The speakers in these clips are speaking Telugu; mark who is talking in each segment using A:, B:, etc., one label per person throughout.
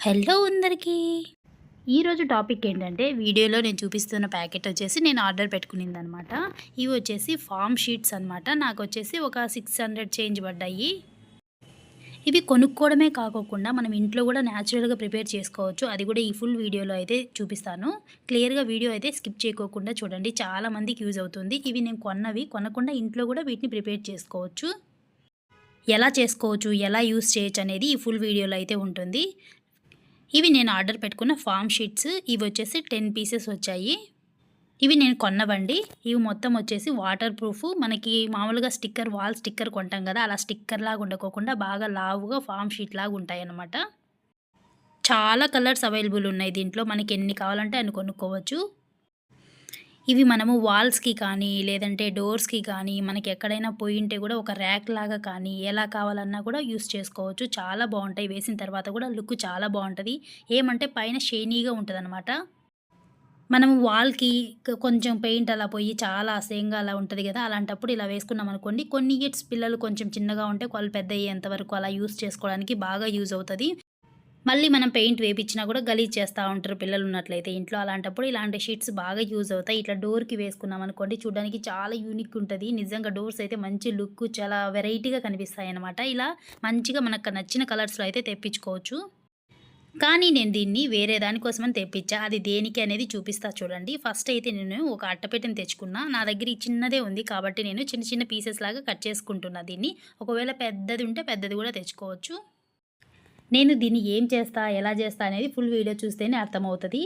A: హలో అందరికీ. ఈరోజు టాపిక్ ఏంటంటే వీడియోలో నేను చూపిస్తున్న ప్యాకెట్ వచ్చేసి నేను ఆర్డర్ పెట్టుకునింది అనమాట ఇవి వచ్చేసి ఫామ్ షీట్స్ అనమాట. నాకు వచ్చేసి ఒక సిక్స్ హండ్రెడ్ చేంజ్ పడ్డాయి. ఇవి కొనుక్కోవడమే కాకోకుండా మనం ఇంట్లో కూడా న్యాచురల్గా ప్రిపేర్ చేసుకోవచ్చు. అది కూడా ఈ ఫుల్ వీడియోలో అయితే చూపిస్తాను. క్లియర్గా వీడియో అయితే స్కిప్ చేయకోకుండా చూడండి. చాలా మందికి యూజ్ అవుతుంది. ఇవి నేను కొన్నవి. కొనకుండా ఇంట్లో కూడా వీటిని ప్రిపేర్ చేసుకోవచ్చు. ఎలా చేసుకోవచ్చు? ఎలా యూస్ చేయొచ్చు అనేది ఈ ఫుల్ వీడియోలో అయితే ఉంటుంది. ఇవి నేను ఆర్డర్ పెట్టుకున్న ఫామ్ షీట్స్. ఇవి వచ్చేసి టెన్ పీసెస్ వచ్చాయి. ఇవి నేను కొన్నవండి. ఇవి మొత్తం వచ్చేసి వాటర్ ప్రూఫ్ మనకి మామూలుగా స్టిక్కర్ వాల్ స్టిక్కర్ కొంటాం కదా అలా స్టిక్కర్ లాగా ఉండకోకుండా బాగా లావుగా ఫామ్ షీట్ లాగా ఉంటాయి అన్నమాట చాలా కలర్స్ అవైలబుల్ ఉన్నాయి దీంట్లో. మనకి ఎన్ని కావాలంటే అన్ని కొనుక్కోవచ్చు. ఇవి మనము వాల్స్కి కానీ లేదంటే డోర్స్కి కానీ మనకి ఎక్కడైనా పోయి ఉంటే కూడా ఒక ర్యాక్ లాగా కానీ ఎలా కావాలన్నా కూడా యూస్ చేసుకోవచ్చు. చాలా బాగుంటాయి. వేసిన తర్వాత కూడా లుక్ చాలా బాగుంటుంది. ఏమంటే పైన షైనీగా ఉంటుంది అనమాట మనం వాల్కి కొంచెం పెయింట్ అలా పోయి చాలా అసహ్యంగా అలా ఉంటుంది కదా అలాంటప్పుడు ఇలా వేసుకున్నాం అనుకోండి. కొన్ని ఇయర్స్ పిల్లలు కొంచెం చిన్నగా ఉంటే వాళ్ళు పెద్ద అయ్యేంత వరకు అలా యూస్ చేసుకోవడానికి బాగా యూజ్ అవుతుంది. మళ్ళీ మనం పెయింట్ వేపించినా కూడా గలీజ్ చేస్తూ ఉంటారు పిల్లలు ఉన్నట్లయితే ఇంట్లో అలాంటప్పుడు ఇలాంటి షీట్స్ బాగా యూజ్ అవుతాయి. ఇట్లా డోర్కి వేసుకున్నాం అనుకోండి చూడడానికి చాలా యూనిక్ ఉంటుంది. నిజంగా డోర్స్ అయితే మంచి లుక్ చాలా వెరైటీగా కనిపిస్తాయి అనమాట ఇలా మంచిగా మనకు నచ్చిన కలర్స్లో అయితే తెప్పించుకోవచ్చు. కానీ నేను దీన్ని వేరే దానికోసమని తెప్పించా. అది దేనికి అనేది చూపిస్తా చూడండి. ఫస్ట్ అయితే నేను ఒక అట్టపెట్టెని తెచ్చుకున్నా. నా దగ్గర చిన్నదే ఉంది కాబట్టి నేను చిన్న చిన్న పీసెస్ లాగా కట్ చేసుకుంటున్నా దీన్ని. ఒకవేళ పెద్దది ఉంటే పెద్దది కూడా తెచ్చుకోవచ్చు. నేను దీన్ని ఏం చేస్తా ఎలా చేస్తా అనేది ఫుల్ వీడియో చూస్తేనే అర్థమవుతుంది.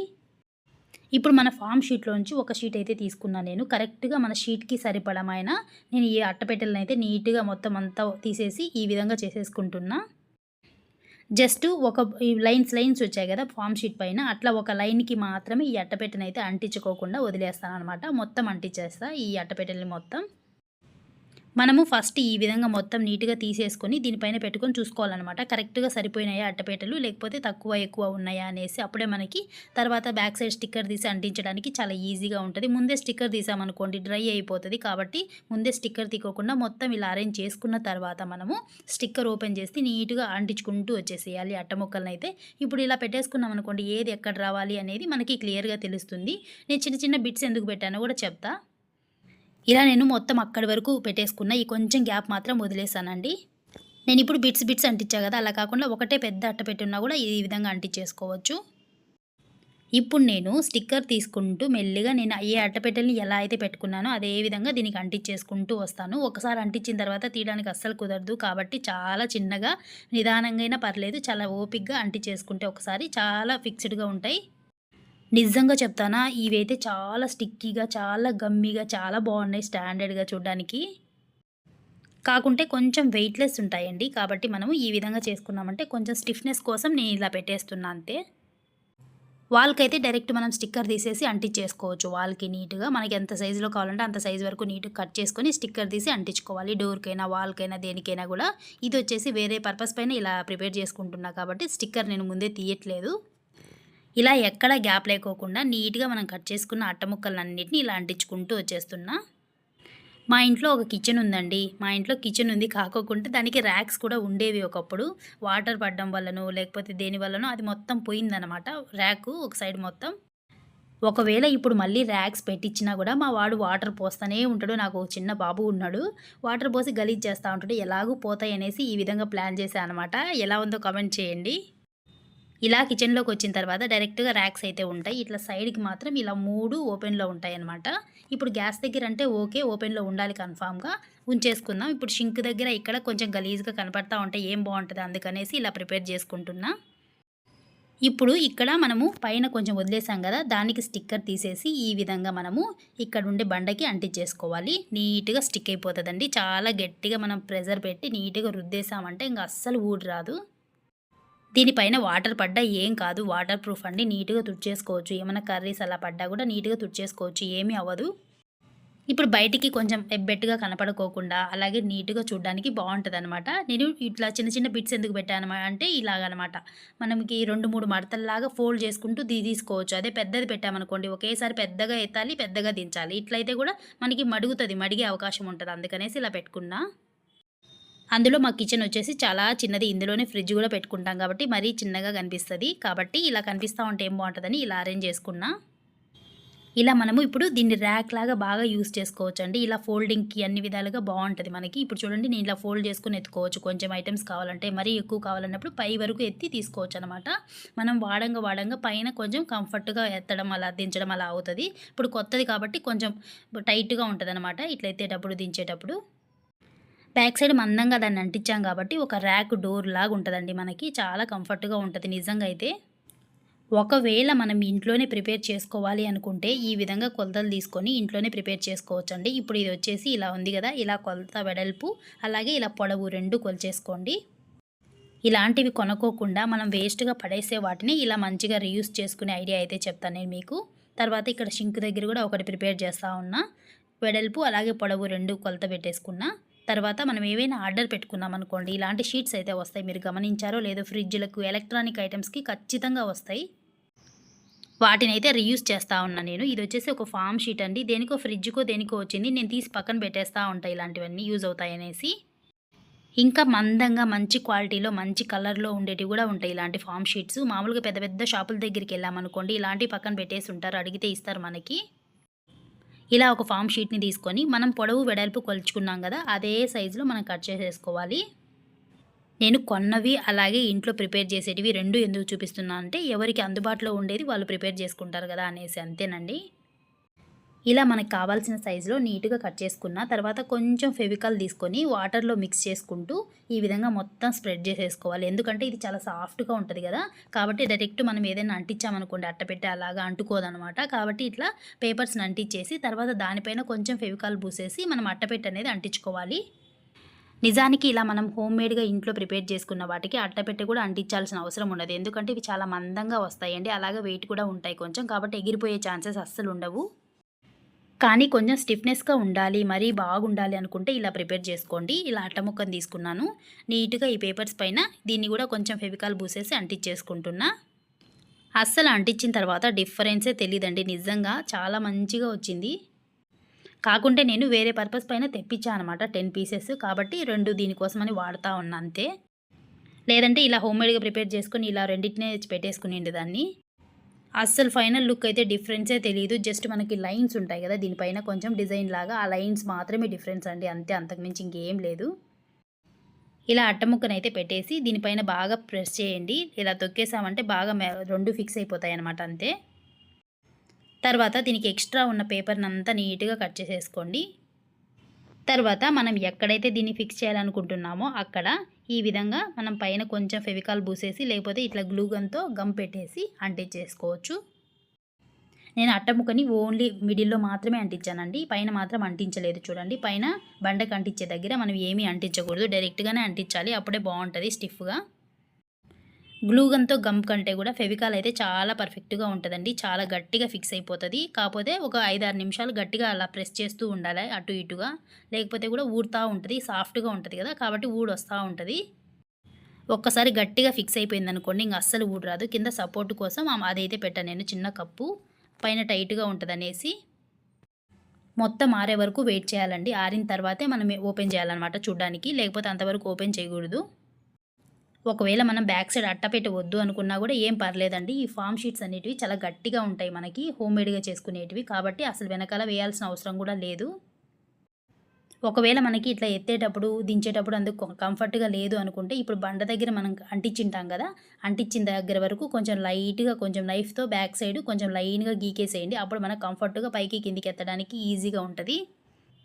A: ఇప్పుడు మన ఫామ్ షీట్లోంచి ఒక షీట్ అయితే తీసుకున్నాను నేను. కరెక్ట్గా మన షీట్కి సరిపడమైన నేను ఈ అట్టపెట్టెలను అయితే నీట్గా మొత్తం అంతా తీసేసి ఈ విధంగా చేసేసుకుంటున్నా. జస్ట్ ఒక లైన్స్ లైన్స్ వచ్చాయి కదా ఫామ్ షీట్ పైన. అట్లా ఒక లైన్కి మాత్రమే ఈ అట్టపెట్టెని అయితే అంటించుకోకుండా వదిలేస్తాను అనమాట మొత్తం అంటించేస్తా ఈ అట్టపెట్టెల్ని మొత్తం. మనము ఫస్ట్ ఈ విధంగా మొత్తం నీట్గా తీసేసుకొని దీనిపైన పెట్టుకొని చూసుకోవాలన్నమాట. కరెక్ట్గా సరిపోయినాయా అట్టపేటలు? లేకపోతే తక్కువ ఎక్కువ ఉన్నాయా అనేసి అప్పుడే మనకి తర్వాత బ్యాక్ సైడ్ స్టిక్కర్ తీసి అంటించడానికి చాలా ఈజీగా ఉంటుంది. ముందే స్టిక్కర్ తీసామనుకోండి డ్రై అయిపోతుంది కాబట్టి ముందే స్టిక్కర్ తీకోకుండా మొత్తం ఇలా అరేంజ్ చేసుకున్న తర్వాత మనము స్టిక్కర్ ఓపెన్ చేసి నీట్గా అంటించుకుంటూ వచ్చేసేయాలి. అట్ట ముక్కలను అయితే ఇప్పుడు ఇలా పెట్టేసుకున్నాం అనుకోండి ఏది ఎక్కడ రావాలి అనేది మనకి క్లియర్గా తెలుస్తుంది. నేను చిన్న చిన్న బిట్స్ ఎందుకు పెట్టానో కూడా చెప్తా. ఇలా నేను మొత్తం అక్కడి వరకు పెట్టేసుకున్న ఈ కొంచెం గ్యాప్ మాత్రం వదిలేసానండి. నేను ఇప్పుడు బిట్స్ బిట్స్ అంటించా కదా అలా కాకుండా ఒకటే పెద్ద అట్ట పెట్టున్నా కూడా ఈ విధంగా అంటించేసుకోవచ్చు. ఇప్పుడు నేను స్టిక్కర్ తీసుకుంటూ మెల్లిగా నేను ఏ అట్టపెట్టెల్ని ఎలా అయితే పెట్టుకున్నానో అదే విధంగా దీనికి అంటించేసుకుంటూ వస్తాను. ఒకసారి అంటించిన తర్వాత తీయడానికి అస్సలు కుదరదు కాబట్టి చాలా చిన్నగా నిదానంగా అయినా పర్లేదు చాలా ఓపిక్గా అంటించేసుకుంటే ఒకసారి చాలా ఫిక్స్డ్గా ఉంటాయి. నిజంగా చెప్తానా? ఇవైతే చాలా స్టిక్కీగా చాలా గమ్మీగా చాలా బాగున్నాయి స్టాండర్డ్గా చూడడానికి. కాకుంటే కొంచెం వెయిట్లెస్ ఉంటాయండి. కాబట్టి మనము ఈ విధంగా చేసుకున్నామంటే కొంచెం స్టిఫ్నెస్ కోసం నేను ఇలా పెట్టేస్తున్నా అంతే. వాళ్ళకైతే డైరెక్ట్ మనం స్టిక్కర్ తీసేసి అంటించేసుకోవచ్చు. వాళ్ళకి నీట్గా మనకి ఎంత సైజులో కావాలంటే అంత సైజు వరకు నీట్గా కట్ చేసుకొని స్టిక్కర్ తీసి అంటించుకోవాలి. డోర్కైనా వాల్కైనా దేనికైనా కూడా. ఇది వచ్చేసి వేరే పర్పస్ పైన ఇలా ప్రిపేర్ చేసుకుంటున్నా కాబట్టి స్టిక్కర్ నేను ముందే తీయట్లేదు. ఇలా ఎక్కడ గ్యాప్ లేకోకుండా నీట్గా మనం కట్ చేసుకున్న అట్ట ముక్కలన్నింటినీ ఇలా అంటించుకుంటూ వచ్చేస్తున్నా. మా ఇంట్లో ఒక కిచెన్ ఉందండి. మా ఇంట్లో కిచెన్ ఉంది కాకోకుంటే దానికి ర్యాక్స్ కూడా ఉండేవి ఒకప్పుడు. వాటర్ పడడం వల్లనో లేకపోతే దేని వల్లనో అది మొత్తం పోయిందనమాట ర్యాక్ ఒక సైడ్ మొత్తం. ఒకవేళ ఇప్పుడు మళ్ళీ ర్యాక్స్ పెట్టించినా కూడా మా వాడు వాటర్ పోస్తూనే ఉంటాడు. నాకు ఒక చిన్న బాబు ఉన్నాడు. వాటర్ పోసి గలీజ్ చేస్తూ ఉంటాడు. ఎలాగూ పోతాయి అనేసి ఈ విధంగా ప్లాన్ చేశాను అనమాట ఎలా ఉందో కమెంట్ చేయండి. ఇలా కిచెన్లోకి వచ్చిన తర్వాత డైరెక్ట్గా ర్యాక్స్ అయితే ఉంటాయి. ఇట్లా సైడ్కి మాత్రం ఇలా మూడు ఓపెన్లో ఉంటాయి అనమాట ఇప్పుడు గ్యాస్ దగ్గర అంటే ఓకే ఓపెన్లో ఉండాలి కన్ఫామ్గా ఉంచేసుకుందాం. ఇప్పుడు షింక్ దగ్గర ఇక్కడ కొంచెం గలీజ్గా కనపడతా ఉంటే ఏం బాగుంటుంది అందుకనేసి ఇలా ప్రిపేర్ చేసుకుంటున్నా. ఇప్పుడు ఇక్కడ మనము పైన కొంచెం వదిలేసాం కదా దానికి స్టిక్కర్ తీసేసి ఈ విధంగా మనము ఇక్కడ ఉండే బండకి అంటించేసుకోవాలి. నీట్గా స్టిక్ అయిపోతుందండి. చాలా గట్టిగా మనం ప్రెజర్ పెట్టి నీట్గా రుద్దేసామంటే ఇంకా అస్సలు ఊడి రాదు దీనిపైన వాటర్ పడ్డా ఏం కాదు. వాటర్ ప్రూఫ్ అండి. నీట్గా తుడిచేసుకోవచ్చు. ఏమైనా కర్రీస్ అలా పడ్డా కూడా నీట్గా తుడిచేసుకోవచ్చు. ఏమీ అవ్వదు. ఇప్పుడు బయటికి కొంచెం ఎబ్బెట్టుగా కనపడుకోకుండా అలాగే నీట్గా చూడడానికి బాగుంటుంది అనమాట నేను ఇట్లా చిన్న చిన్న బిట్స్ ఎందుకు పెట్టాను అంటే ఇలాగనమాట. మనకి రెండు మూడు మడతల్లాగా ఫోల్డ్ చేసుకుంటూ దీ తీసుకోవచ్చు. అదే పెద్దది పెట్టామనుకోండి. ఒకేసారి పెద్దగా ఎత్తాలి పెద్దగా దించాలి. ఇట్లయితే కూడా మనకి మడుగుతుంది. మడిగే అవకాశం ఉంటుంది. అందుకనేసి ఇలా పెట్టుకున్నా. అందులో మా కిచెన్ వచ్చేసి చాలా చిన్నది. ఇందులోనే ఫ్రిడ్జ్ కూడా పెట్టుకుంటాం కాబట్టి మరీ చిన్నగా కనిపిస్తుంది. కాబట్టి ఇలా కనిపిస్తూ ఉంటే ఏం బాగుంటుందని ఇలా అరేంజ్ చేసుకున్నా. ఇలా మనము ఇప్పుడు దీన్ని ర్యాక్ లాగా బాగా యూస్ చేసుకోవచ్చు అండి ఇలా ఫోల్డింగ్కి అన్ని విధాలుగా బాగుంటుంది మనకి. ఇప్పుడు చూడండి నేను ఇలా ఫోల్డ్ చేసుకుని ఎత్తుకోవచ్చు. కొంచెం ఐటమ్స్ కావాలంటే మరీ ఎక్కువ కావాలన్నప్పుడు పై వరకు ఎత్తి తీసుకోవచ్చు అనమాట మనం వాడంగా వాడంగా పైన కొంచెం కంఫర్ట్గా ఎత్తడం అలా దించడం అలా అవుతుంది. ఇప్పుడు కొత్తది కాబట్టి కొంచెం టైట్గా ఉంటుంది అనమాట ఇట్లా ఎత్తేటప్పుడు దించేటప్పుడు. బ్యాక్ సైడ్ మందంగా దాన్ని అంటించాం కాబట్టి ఒక ర్యాక్ డోర్ లాగా ఉంటుందండి మనకి. చాలా కంఫర్ట్గా ఉంటుంది నిజంగా అయితే ఒకవేళ మనం ఇంట్లోనే ప్రిపేర్ చేసుకోవాలి అనుకుంటే ఈ విధంగా కొలతలు తీసుకొని ఇంట్లోనే ప్రిపేర్ చేసుకోవచ్చండి. ఇప్పుడు ఇది వచ్చేసి ఇలా ఉంది కదా ఇలా కొలత వెడల్పు అలాగే ఇలా పొడవు రెండు కొలిచేసుకోండి. ఇలాంటివి కొనుక్కోకుండా మనం వేస్ట్గా పడేసే వాటిని ఇలా మంచిగా రీయూస్ చేసుకునే ఐడియా అయితే చెప్తాను నేను మీకు. తర్వాత ఇక్కడ షింక్ దగ్గర కూడా ఒకటి ప్రిపేర్ చేస్తూ ఉన్నా. వెడల్పు అలాగే పొడవు రెండు కొలత పెట్టేసుకున్నా. తర్వాత మనం ఏవైనా ఆర్డర్ పెట్టుకున్నాం అనుకోండి ఇలాంటి షీట్స్ అయితే వస్తాయి. మీరు గమనించారో లేదో ఫ్రిడ్జ్లకు ఎలక్ట్రానిక్ ఐటమ్స్కి ఖచ్చితంగా వస్తాయి. వాటిని అయితే రీయూస్ చేస్తూ ఉన్నా నేను. ఇది వచ్చేసి ఒక ఫామ్ షీట్ అండి. దేనికో ఫ్రిడ్జ్కో దేనికో వచ్చింది. నేను తీసి పక్కన పెట్టేస్తూ ఉంటాయి ఇలాంటివన్నీ యూజ్ అవుతాయి అనేసి. ఇంకా మందంగా మంచి క్వాలిటీలో మంచి కలర్లో ఉండేటివి కూడా ఉంటాయి ఇలాంటి ఫామ్ షీట్స్. మామూలుగా పెద్ద పెద్ద షాపుల దగ్గరికి వెళ్ళామనుకోండి ఇలాంటివి పక్కన పెట్టేసి ఉంటారు. అడిగితే ఇస్తారు మనకి. ఇలా ఒక ఫామ్ షీట్ని తీసుకొని మనం పొడవు వెడల్పు కొలుచుకున్నాం కదా అదే సైజులో మనం కట్ చేసేసుకోవాలి. నేను కొన్నవి అలాగే ఇంట్లో ప్రిపేర్ చేసేటివి రెండు ఎందుకు చూపిస్తున్నా అంటే ఎవరికి అందుబాటులో ఉండేది వాళ్ళు ప్రిపేర్ చేసుకుంటారు కదా అనేసి అంతేనండి. ఇలా మనకు కావాల్సిన సైజులో నీట్గా కట్ చేసుకున్న తర్వాత కొంచెం ఫెవికాల్ తీసుకొని వాటర్లో మిక్స్ చేసుకుంటూ ఈ విధంగా మొత్తం స్ప్రెడ్ చేసేసుకోవాలి. ఎందుకంటే ఇది చాలా సాఫ్ట్గా ఉంటుంది కదా. కాబట్టి డైరెక్ట్ మనం ఏదైనా అంటించామనుకోండి అట్టపెట్టి అలాగా అంటుకోదనమాట. కాబట్టి ఇట్లా పేపర్స్ని అంటించేసి తర్వాత దానిపైన కొంచెం ఫెవికాల్ పూసేసి మనం అట్టపెట్టి అనేది అంటించుకోవాలి. నిజానికి ఇలా మనం హోమ్ మేడ్గా ఇంట్లో ప్రిపేర్ చేసుకున్న వాటికి అట్టపెట్టి కూడా అంటించాల్సిన అవసరం ఉండదు. ఎందుకంటే ఇవి చాలా మందంగా వస్తాయండి. అలాగే వెయిట్ కూడా ఉంటాయి కొంచెం. కాబట్టి ఎగిరిపోయే ఛాన్సెస్ అస్సలు ఉండవు. కానీ కొంచెం స్టిఫ్నెస్గా ఉండాలి మరీ బాగుండాలి అనుకుంటే ఇలా ప్రిపేర్ చేసుకోండి. ఇలా అట్ట ముక్కను తీసుకున్నాను. నీట్గా ఈ పేపర్స్ పైన దీన్ని కూడా కొంచెం ఫెవికాల్ పూసేసి అంటించేసుకుంటున్నా. అస్సలు అంటించిన తర్వాత డిఫరెన్సే తెలియదండి నిజంగా చాలా మంచిగా వచ్చింది. కాకుంటే నేను వేరే పర్పస్ పైన తెప్పించాను అనమాట టెన్ పీసెస్ కాబట్టి రెండు దీనికోసమని వాడుతూ ఉన్నా అంతే. లేదంటే ఇలా హోమ్మేడ్గా ప్రిపేర్ చేసుకొని ఇలా రెండింటినే పెట్టేసుకునేండి దాన్ని. అస్సలు ఫైనల్ లుక్ అయితే డిఫరెన్సే తెలియదు జస్ట్ మనకి లైన్స్ ఉంటాయి కదా దీనిపైన కొంచెం డిజైన్ లాగా. ఆ లైన్స్ మాత్రమే డిఫరెన్స్ అండి అంతే. అంతకుమించి ఇంకేం లేదు. ఇలా అట్టముక్కనైతే పెట్టేసి దీనిపైన బాగా ప్రెస్ చేయండి. ఇలా తొక్కేసామంటే బాగా రెండు ఫిక్స్ అయిపోతాయి అనమాట అంతే. తర్వాత దీనికి ఎక్స్ట్రా ఉన్న పేపర్ని అంతా నీట్గా కట్ చేసేసుకోండి. తర్వాత మనం ఎక్కడైతే దీన్ని ఫిక్స్ చేయాలనుకుంటున్నామో అక్కడ ఈ విధంగా మనం పైన కొంచెం ఫెవికాల్ పూసేసి లేకపోతే ఇట్లా గ్లూగన్తో గమ్ పెట్టేసి అంటించేసుకోవచ్చు నేను అట్టముక్కని ఓన్లీ మిడిల్లో మాత్రమే అంటించానండి. పైన మాత్రం అంటించలేదు చూడండి. పైన బండకు అంటించే దగ్గర మనం ఏమీ అంటించకూడదు. డైరెక్ట్గానే అంటించాలి. అప్పుడే బాగుంటుంది స్టిఫ్గా. గ్లూగన్తో గమ్ కంటే కూడా ఫెవికాల్ అయితే చాలా పర్ఫెక్ట్గా ఉంటుందండి. చాలా గట్టిగా ఫిక్స్ అయిపోతుంది. కాకపోతే ఒక ఐదారు నిమిషాలు గట్టిగా అలా ప్రెస్ చేస్తూ ఉండాలి అటు ఇటుగా. లేకపోతే కూడా ఊడుతూ ఉంటుంది సాఫ్ట్గా ఉంటుంది కదా కాబట్టి ఊడు వస్తూ ఉంటుంది. ఒక్కసారి గట్టిగా ఫిక్స్ అయిపోయింది అనుకోండి ఇంక అస్సలు ఊడు రాదు. కింద సపోర్ట్ కోసం అదైతే పెట్టాను. నేను చిన్న కప్పు పైన టైట్గా ఉంటుంది అనేసి మొత్తం ఆరే వరకు వెయిట్ చేయాలండి. ఆరిన తర్వాతే మనం ఓపెన్ చేయాలన్నమాట చూడడానికి. లేకపోతే అంతవరకు ఓపెన్ చేయకూడదు. ఒకవేళ మనం బ్యాక్ సైడ్ అట్టపెట్టి వద్దు అనుకున్నా కూడా ఏం పర్లేదండి. ఈ ఫామ్ షీట్స్ అనేటివి చాలా గట్టిగా ఉంటాయి మనకి హోమ్మేడ్గా చేసుకునేటివి కాబట్టి అసలు వెనకాల వేయాల్సిన అవసరం కూడా లేదు. ఒకవేళ మనకి ఇట్లా ఎత్తేటప్పుడు దించేటప్పుడు అందుకు కంఫర్ట్గా లేదు అనుకుంటే ఇప్పుడు బండ దగ్గర మనం అంటించింటాం కదా అంటించిన దగ్గర వరకు కొంచెం లైట్గా కొంచెం నైఫ్తో బ్యాక్ సైడ్ కొంచెం లైన్గా గీకేసేయండి. అప్పుడు మనకు కంఫర్ట్గా పైకి కిందికి ఎత్తడానికి ఈజీగా ఉంటుంది.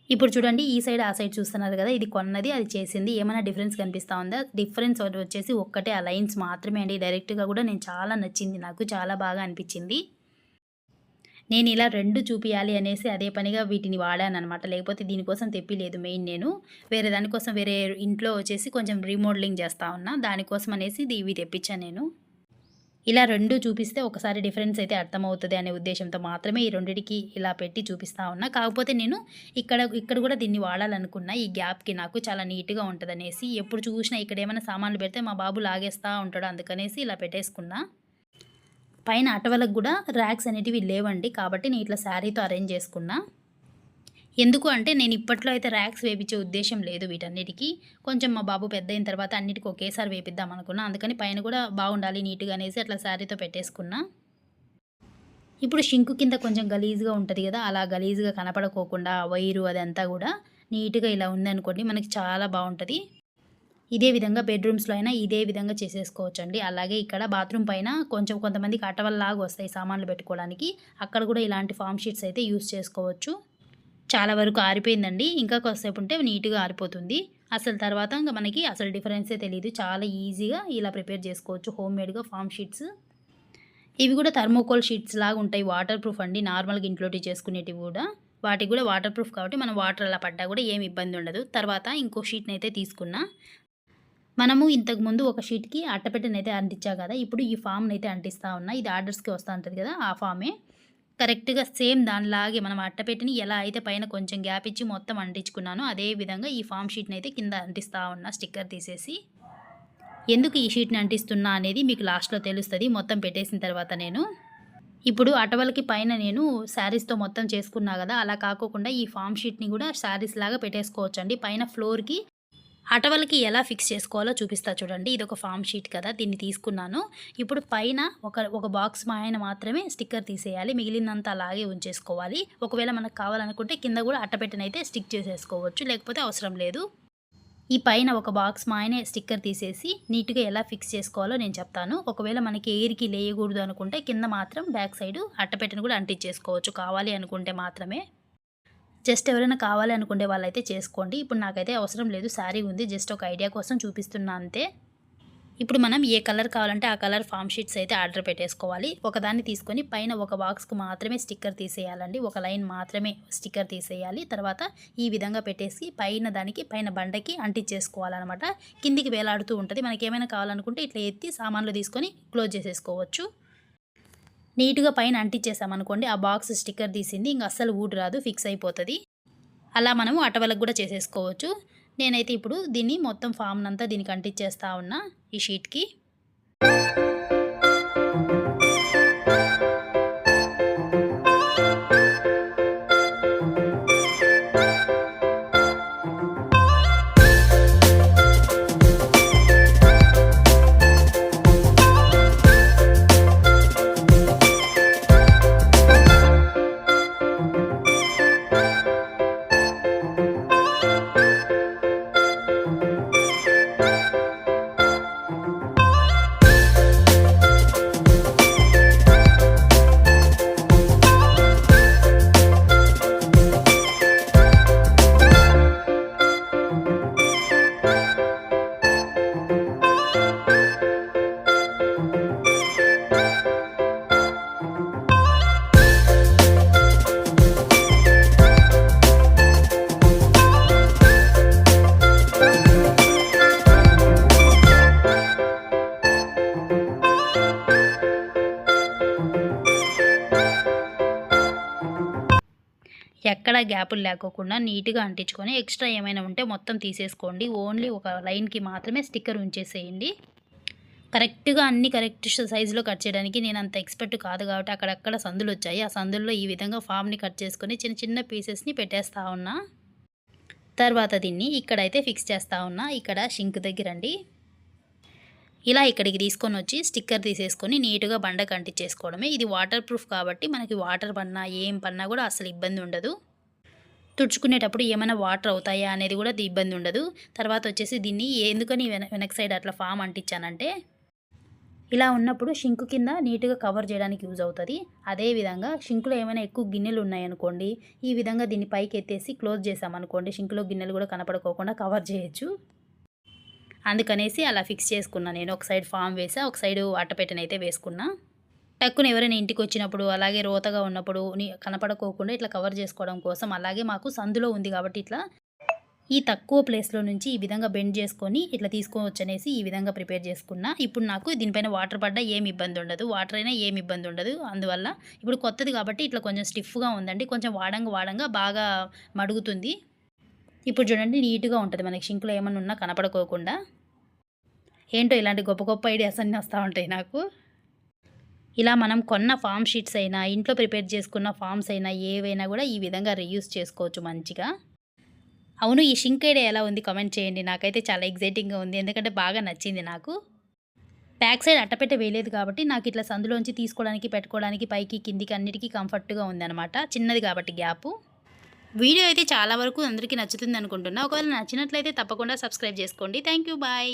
A: ఇప్పుడు చూడండి ఈ సైడ్ ఆ సైడ్ చూస్తున్నారు కదా ఇది కొన్నది అది చేసింది. ఏమైనా డిఫరెన్స్ కనిపిస్తూ ఉందా? డిఫరెన్స్ వచ్చేసి ఒక్కటే ఆ లైన్స్ మాత్రమే అండి. డైరెక్ట్గా కూడా నేను చాలా నచ్చింది. నాకు చాలా బాగా అనిపించింది. నేను ఇలా రెండు చూపించాలి అనేసి అదే పనిగా వీటిని వాడాను అనమాట లేకపోతే దీనికోసం తెప్పిలేదు మెయిన్ నేను. వేరే దానికోసం వేరే ఇంట్లో వచ్చేసి కొంచెం రీమోడలింగ్ చేస్తూ ఉన్నా. దానికోసం అనేసి ఇవి తెప్పించాను నేను. ఇలా రెండు చూపిస్తే ఒకసారి డిఫరెన్స్ అయితే అర్థమవుతుంది అనే ఉద్దేశంతో మాత్రమే ఈ రెండింటికి ఇలా పెట్టి చూపిస్తూ ఉన్నా. కాకపోతే నేను ఇక్కడ ఇక్కడ కూడా దీన్ని వాడాలనుకున్నా. ఈ గ్యాప్కి నాకు చాలా నీట్గా ఉంటుంది అనేసి ఎప్పుడు చూసినా ఇక్కడ ఏమైనా సామాన్లు పెడితే మా బాబు లాగేస్తూ ఉంటాడు అందుకనేసి ఇలా పెట్టేసుకున్నా. పైన అటవలకు కూడా ర్యాక్స్ అనేటివి లేవండి కాబట్టి నేను ఇట్లా శారీతో అరేంజ్ చేసుకున్నా. ఎందుకు అంటే నేను ఇప్పట్లో అయితే ర్యాక్స్ వేపించే ఉద్దేశం లేదు వీటన్నిటికీ. కొంచెం మా బాబు పెద్ద అయిన తర్వాత అన్నిటికీ ఒకేసారి వేపిద్దాం అనుకున్నా. అందుకని పైన కూడా బాగుండాలి నీట్గా అనేసి అట్లా శారీతో పెట్టేసుకున్నా. ఇప్పుడు షింకు కింద కొంచెం గలీజ్గా ఉంటుంది కదా అలా గలీజ్గా కనపడకోకుండా వైరు అదంతా కూడా నీట్గా ఇలా ఉందనుకోండి మనకి చాలా బాగుంటుంది. ఇదే విధంగా బెడ్రూమ్స్లో అయినా ఇదే విధంగా చేసేసుకోవచ్చు అండి అలాగే ఇక్కడ బాత్రూమ్ పైన కొంచెం కొంతమందికి అటవల్లాగా వస్తాయి సామాన్లు పెట్టుకోవడానికి. అక్కడ కూడా ఇలాంటి ఫామ్ షీట్స్ అయితే యూస్ చేసుకోవచ్చు. చాలా వరకు ఆరిపోయిందండి. ఇంకా కొద్దిసేపు ఉంటే నీట్గా ఆరిపోతుంది. అసలు తర్వాత ఇంకా మనకి అసలు డిఫరెన్సే తెలియదు చాలా ఈజీగా ఇలా ప్రిపేర్ చేసుకోవచ్చు. హోమ్ మేడ్గా ఫామ్ షీట్స్. ఇవి కూడా థర్మోకోల్ షీట్స్ లాగా ఉంటాయి. వాటర్ ప్రూఫ్ అండి. నార్మల్గా ఇంట్లోటి చేసుకునేటివి కూడా. వాటికి కూడా వాటర్ ప్రూఫ్ కాబట్టి మనం వాటర్ అలా పడ్డా కూడా ఏమి ఇబ్బంది ఉండదు. తర్వాత ఇంకో షీట్ని అయితే తీసుకున్నా. మనము ఇంతకుముందు ఒక షీట్కి అట్టపెట్టనైతే అంటించా కదా. ఇప్పుడు ఈ ఫామ్ని అయితే అంటిస్తా ఉన్నా. ఇది ఆర్డర్స్కి వస్తూ ఉంటుంది కదా. ఆ ఫామే కరెక్ట్గా సేమ్ దానిలాగే మనం అట్టపెట్టిని ఎలా అయితే పైన కొంచెం గ్యాప్ ఇచ్చి మొత్తం అంటించుకున్నానో అదే విధంగా ఈ ఫామ్ షీట్ని అయితే కింద అంటిస్తా ఉన్నా స్టిక్కర్ తీసేసి. ఎందుకు ఈ షీట్ని అంటిస్తున్నా అనేది మీకు లాస్ట్లో తెలుస్తుంది. మొత్తం పెట్టేసిన తర్వాత నేను. ఇప్పుడు అటవలకి పైన నేను శారీస్తో మొత్తం చేసుకున్నా కదా అలా కాకోకుండా ఈ ఫామ్ షీట్ని కూడా శారీస్ లాగా పెట్టేసుకోవచ్చు అండి పైన ఫ్లోర్కి అటవలకి ఎలా ఫిక్స్ చేసుకోవాలో చూపిస్తా చూడండి. ఇది ఒక ఫామ్ షీట్ కదా దీన్ని తీసుకున్నాను. ఇప్పుడు పైన ఒక ఒక బాక్స్ మాయన మాత్రమే స్టిక్కర్ తీసేయాలి. మిగిలినంత అలాగే ఉంచేసుకోవాలి. ఒకవేళ మనకు కావాలనుకుంటే కింద కూడా అట్టపెట్టనైతే స్టిక్ చేసేసుకోవచ్చు లేకపోతే అవసరం లేదు. ఈ పైన ఒక బాక్స్ మాయనే స్టిక్కర్ తీసేసి నీట్గా ఎలా ఫిక్స్ చేసుకోవాలో నేను చెప్తాను. ఒకవేళ మనకి ఎయిర్కి లేయకూడదు అనుకుంటే కింద మాత్రం బ్యాక్ సైడ్ అట్టపెట్టను కూడా అంటించేసుకోవచ్చు. కావాలి అనుకుంటే మాత్రమే. జస్ట్ ఎవరైనా కావాలి అనుకునే వాళ్ళైతే చేసుకోండి. ఇప్పుడు నాకైతే అవసరం లేదు శారీ ఉంది జస్ట్ ఒక ఐడియా కోసం చూపిస్తున్నా అంతే. ఇప్పుడు మనం ఏ కలర్ కావాలంటే ఆ కలర్ ఫామ్ షీట్స్ అయితే ఆర్డర్ పెట్టేసుకోవాలి. ఒకదాన్ని తీసుకొని పైన ఒక బాక్స్కు మాత్రమే స్టిక్కర్ తీసేయాలండి. ఒక లైన్ మాత్రమే స్టిక్కర్ తీసేయాలి. తర్వాత ఈ విధంగా పెట్టేసి పైన దానికి పైన బండకి అంటించేసుకోవాలన్నమాట. కిందికి వేలాడుతూ ఉంటుంది. మనకి ఏమైనా కావాలనుకుంటే ఇట్లా ఎత్తి సామాన్లు తీసుకొని క్లోజ్ చేసేసుకోవచ్చు. నీట్గా పైన అంటించేసామనుకోండి ఆ బాక్స్ స్టిక్కర్ తీసింది ఇంకా అస్సలు ఊడు రాదు ఫిక్స్ అయిపోతుంది. అలా మనము అటవలకు కూడా చేసేసుకోవచ్చు. నేనైతే ఇప్పుడు దీన్ని మొత్తం ఫామ్నంతా దీనికి అంటించేస్తా ఉన్నా ఈ షీట్కి. ఎక్కడ గ్యాపులు లేకోకుండా నీట్గా అంటించుకొని ఎక్స్ట్రా ఏమైనా ఉంటే మొత్తం తీసేసుకోండి. ఓన్లీ ఒక లైన్కి మాత్రమే స్టిక్కర్ ఉంచేసేయండి. కరెక్ట్గా అన్ని కరెక్ట్ సైజులో కట్ చేయడానికి నేను అంత ఎక్స్పర్ట్ కాదు కాబట్టి అక్కడక్కడ సందులు వచ్చాయి. ఆ సందుల్లో ఈ విధంగా ఫామ్ని కట్ చేసుకొని చిన్న చిన్న పీసెస్ని పెట్టేస్తా ఉన్నా. తర్వాత దీన్ని ఇక్కడైతే ఫిక్స్ చేస్తూ ఉన్నా. ఇక్కడ షింక్ దగ్గర అండి. ఇలా ఇక్కడికి తీసుకొని వచ్చి స్టిక్కర్ తీసేసుకొని నీట్గా బండకు అంటించేసుకోవడమే ఇది వాటర్ ప్రూఫ్ కాబట్టి మనకి వాటర్ పన్నా ఏం పన్నా కూడా అసలు ఇబ్బంది ఉండదు. తుడుచుకునేటప్పుడు ఏమైనా వాటర్ అవుతాయా అనేది కూడా ఇబ్బంది ఉండదు. తర్వాత వచ్చేసి దీన్ని ఎందుకని వెన వెనక సైడ్ అట్లా ఫామ్ అంటించానంటే ఇలా ఉన్నప్పుడు షింకు కింద నీట్గా కవర్ చేయడానికి యూజ్ అవుతుంది. అదేవిధంగా షింకులో ఏమైనా ఎక్కువ గిన్నెలు ఉన్నాయనుకోండి ఈ విధంగా దీన్ని పైకి ఎత్తేసి క్లోజ్ చేసామనుకోండి షింకులో గిన్నెలు కూడా కనపడుకోకుండా కవర్ చేయొచ్చు. అందుకనేసి అలా ఫిక్స్ చేసుకున్నా. నేను ఒక సైడ్ ఫామ్ వేసా ఒక సైడ్ అయితే వేసుకున్నా. టక్కున ఎవరైనా ఇంటికి వచ్చినప్పుడు అలాగే రోతగా ఉన్నప్పుడు కనపడకోకుండా ఇట్లా కవర్ చేసుకోవడం కోసం అలాగే మాకు సందులో ఉంది కాబట్టి ఇట్లా ఈ తక్కువ ప్లేస్లో నుంచి ఈ విధంగా బెండ్ చేసుకొని ఇట్లా తీసుకోవచ్చు అనేసి ఈ విధంగా ప్రిపేర్ చేసుకున్నా. ఇప్పుడు నాకు దీనిపైన వాటర్ పడ్డా ఏమి ఇబ్బంది ఉండదు. వాటర్ అయినా ఏమి ఇబ్బంది ఉండదు. అందువల్ల ఇప్పుడు కొత్తది కాబట్టి ఇట్లా కొంచెం స్టిఫ్గా ఉందండి. కొంచెం వాడంగా వాడంగా బాగా మడుగుతుంది. ఇప్పుడు చూడండి నీట్గా ఉంటుంది. మనకి షింకులో ఏమన్నా ఉన్నా కనపడుకోకుండా. ఏంటో ఇలాంటి గొప్ప గొప్ప ఐడియాస్ అన్నీ వస్తూ ఉంటాయి నాకు. ఇలా మనం కొన్న ఫామ్ షీట్స్ అయినా ఇంట్లో ప్రిపేర్ చేసుకున్న ఫామ్స్ అయినా ఏవైనా కూడా ఈ విధంగా రీయూస్ చేసుకోవచ్చు మంచిగా. అవును ఈ షింక్ ఐడియా ఎలా ఉంది కామెంట్ చేయండి. నాకైతే చాలా ఎగ్జైటింగ్గా ఉంది. ఎందుకంటే బాగా నచ్చింది నాకు. బ్యాక్ సైడ్ అట్టపెట్ట వేయలేదు కాబట్టి నాకు ఇట్లా సందులోంచి తీసుకోవడానికి పెట్టుకోవడానికి పైకి కిందికి అన్నిటికీ కంఫర్ట్గా ఉందన్నమాట. చిన్నది కాబట్టి గ్యాపు. వీడియో అయితే చాలా వరకు అందరికీ నచ్చుతుంది అనుకుంటున్నా. ఒకవేళ నచ్చినట్లయితే తప్పకుండా సబ్స్క్రైబ్ చేసుకోండి. Thank you bye.